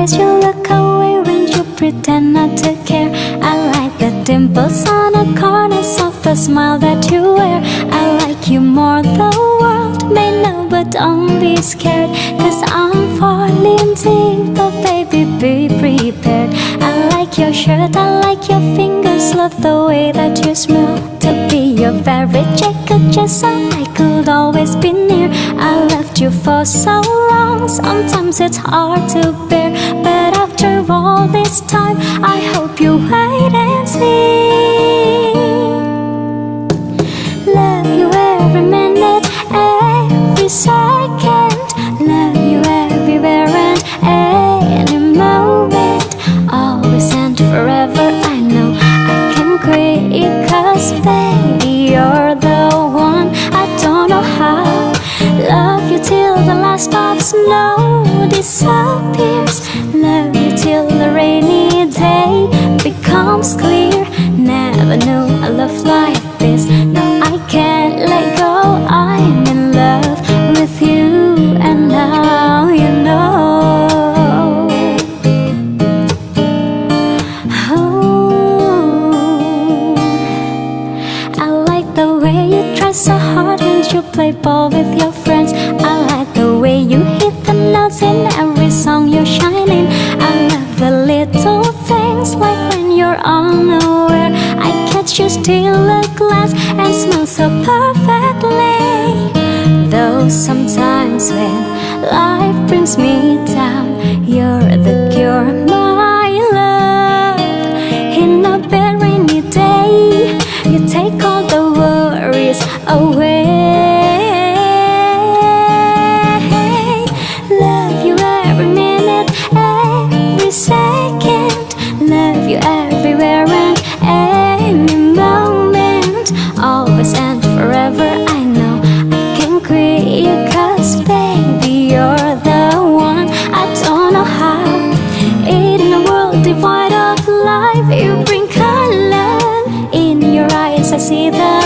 eyes you look away when you pretend not to care. I like the dimples on the corners of the smile that you wear. I like you more, the world may know, but don't be scared. Cause I'm falling deep, but baby, be prepared. Like your shirt, I like your fingers, love the way that you smell. To be your very jacket, just so I could always be near. I loved you for so long, sometimes it's hard to bear. But after all this time, I hope you wait Cause baby, you're the one. I don't know how. Love you till the last of snow disappears. Love you till the rainy day becomes clear. Never knew a love like this. Your friends. I like the way you hit the notes in every song you're shining. I love the little things like when you're unaware. I catch you steal a glance and smell so perfectly. Though sometimes when life brings me down, you're the cure. you everywhere and any moment. Always and forever I know I can create you cause baby you're the one. I don't know how in a world devoid of life. You bring color In your eyes I see the